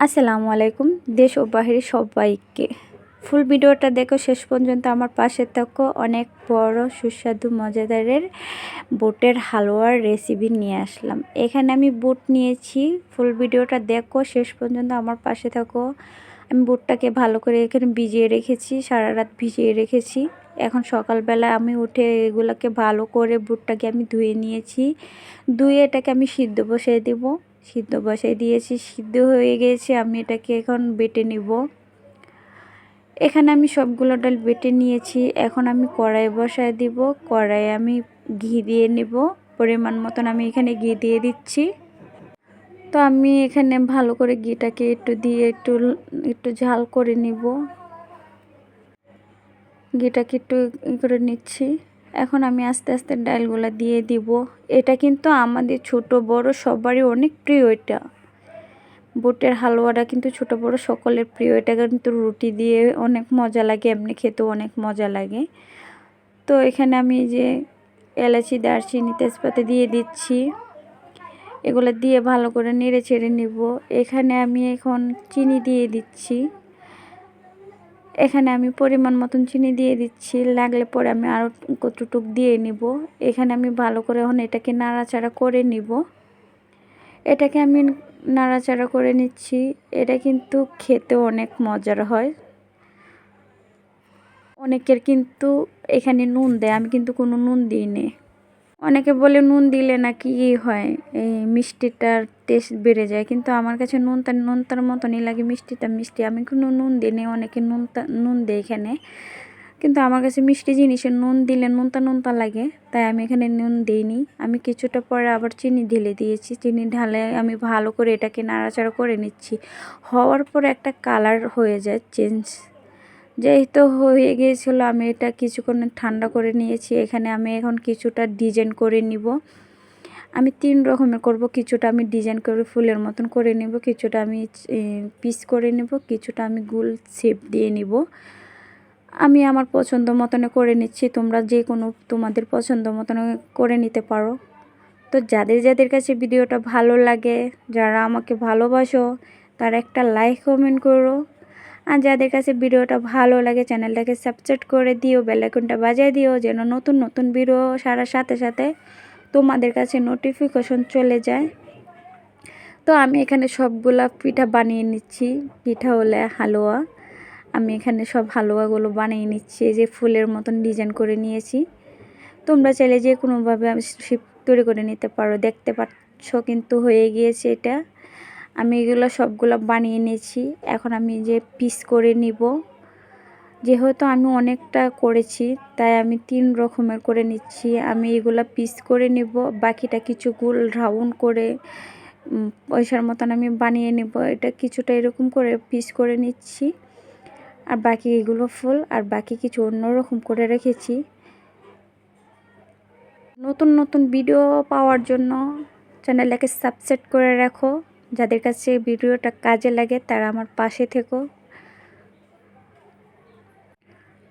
আসসালামু আলাইকুম, দেশ ও বাহিরে সবাইকে। ফুল ভিডিওটা দেখো, শেষ পর্যন্ত আমার পাশে থাকো। অনেক বড়, সুস্বাদু, মজাদারের বুটের হালুয়ার রেসিপি নিয়ে আসলাম। এখানে আমি বুট নিয়েছি। ফুল ভিডিওটা দেখো, শেষ পর্যন্ত আমার পাশে থাকো। আমি বুটটাকে ভালো করে এখানে ভিজিয়ে রেখেছি, সারা রাত ভিজিয়ে রেখেছি। এখন সকালবেলা আমি উঠে এগুলোকে ভালো করে বুটটাকে আমি ধুয়ে নিয়েছি। ধুয়ে এটাকে আমি সিদ্ধ বসিয়ে দেবো। সিদ্ধ বসাই দিয়েছি, সিদ্ধ হয়ে গিয়েছে আমি এটাকে এখন বেটে নিব। এখানে আমি সবগুলো ডাল বেটে নিয়েছি, এখন আমি কড়াই বসায় দিব, কড়াই আমি ঘি দিয়ে নেব, পরিমাণ মতন আমি এখানে ঘি দিয়ে দিচ্ছি। তো আমি এখানে ভালো করে ঘিটাকে একটু দিয়ে একটু একটু ঝাল করে নিব। ঘিটাকে একটু করে নিচ্ছি। এখন আমি আস্তে আস্তে ডালগুলো দিয়ে দিব। এটা কিন্তু আমাদের ছোট, বড়, সবারই অনেক প্রিয় এটা। বুটের হালুয়াটা কিন্তু ছোট, বড়, সকলের প্রিয়। এটা কিন্তু রুটি দিয়ে অনেক মজা লাগে, এমনি খেতেও অনেক মজা লাগে। তো এখানে আমি যে এলাচি, দারচিনি, তেজপাতা দিয়ে দিচ্ছি। এগুলো দিয়ে ভালো করে নেড়ে ছেড়ে নিব। এখানে আমি এখন চিনি দিয়ে দিচ্ছি। এখানে আমি পরিমাণ মতন চিনি দিয়ে দিচ্ছি, লাগলে পরে আমি আরও কতটুক দিয়ে নিব। এখানে আমি ভালো করে এখন এটাকে নাড়াচাড়া করে নিব। এটাকে আমি নাড়াচাড়া করে নিচ্ছি। এটা কিন্তু খেতে অনেক মজার হয়। অনেকের কিন্তু এখানে নুন দেয়, আমি কিন্তু কোনো নুন দিই অনেকে বলে নুন দিলে নাকি ই হয়, এই মিষ্টিটার টেস্ট বেড়ে যায়। কিন্তু আমার কাছে নুনটা নুনটার মতনই লাগে, মিষ্টিটা মিষ্টি। আমি কোনো নুন দিই নি অনেকে নুনটা নুন দেয় এখানে। কিন্তু আমার কাছে মিষ্টি জিনিসের নুন দিলে নুনটা নুনটা লাগে, তাই আমি এখানে নুন দিইনি। আমি কিছুটা পরে আবার চিনি ঢেলে দিয়েছি। চিনি ঢালে আমি ভালো করে এটাকে নাড়াচাড়া করে নিচ্ছি। হওয়ার পর একটা কালার হয়ে যায় চেঞ্জ যেহেতু হয়ে গিয়েছিল, আমি এটা কিছুক্ষণ ঠান্ডা করে নিয়েছি। এখানে আমি এখন কিছুটা ডিজাইন করে নিব। আমি তিন রকমের করব। কিছুটা আমি ডিজাইন করে ফুলের মতন করে নিব, কিছুটা আমি পিস করে নেব, কিছুটা আমি গুল শেপ দিয়ে নিব। আমি আমার পছন্দ মতনে করে নিচ্ছি। তোমরা যে কোনো তোমাদের পছন্দ মতন করে নিতে পারো। তো যাদের যাদের কাছে ভিডিওটা ভালো লাগে, যারা আমাকে ভালোবাসো, তারা একটা লাইক কমেন্ট করো। আর যাদের কাছে ভিডিওটা ভালো লাগে, চ্যানেলটাকে সাবস্ক্রাইব করে দিও বেলাইকনটা বাজায় দিও, যেন নতুন নতুন ভিডিও সারার সাথে সাথে তোমাদের কাছে নোটিফিকেশন চলে যায়। তো আমি এখানে সবগুলা পিঠা বানিয়ে নিচ্ছি, পিঠা হলে হালুয়া। আমি এখানে সব হালুয়াগুলো বানিয়ে নিচ্ছি যে ফুলের মতন ডিজাইন করে নিয়েছি। তোমরা চাইলে যে কোনোভাবে আমি শিপ তৈরি করে নিতে পারো, দেখতে পাচ্ছ কিন্তু হয়ে গিয়েছে এটা। আমি এগুলো সবগুলো বানিয়ে নিয়েছি। এখন আমি যে পিস করে নিব, যেহেতু আমি অনেকটা করেছি, তাই আমি তিন রকমের করে নিচ্ছি। আমি এগুলো পিস করে নিব, বাকিটা কিছু গুল রাউন্ড করে পয়সার মতন আমি বানিয়ে নেব। এটা কিছুটা এরকম করে পিস করে নিচ্ছি। আর বাকি এগুলো ফুল, আর বাকি কিছু অন্যরকম করে রেখেছি। নতুন নতুন ভিডিও পাওয়ার জন্য চ্যানেলটাকে সাবস্ক্রাইব করে রাখো। যাদের কাছে ভিডিওটা কাজে লাগে তারা আমার পাশে থেকো।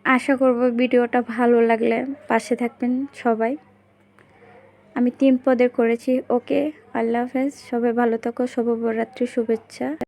আশা করব ভিডিওটা ভালো লাগলে পাশে থাকবেন সবাই। আমি তিন পদের করেছি, ওকে, আল্লাহ হাফেজ, সবাই ভালো থাকো, শুভরাত্রি, শুভেচ্ছা।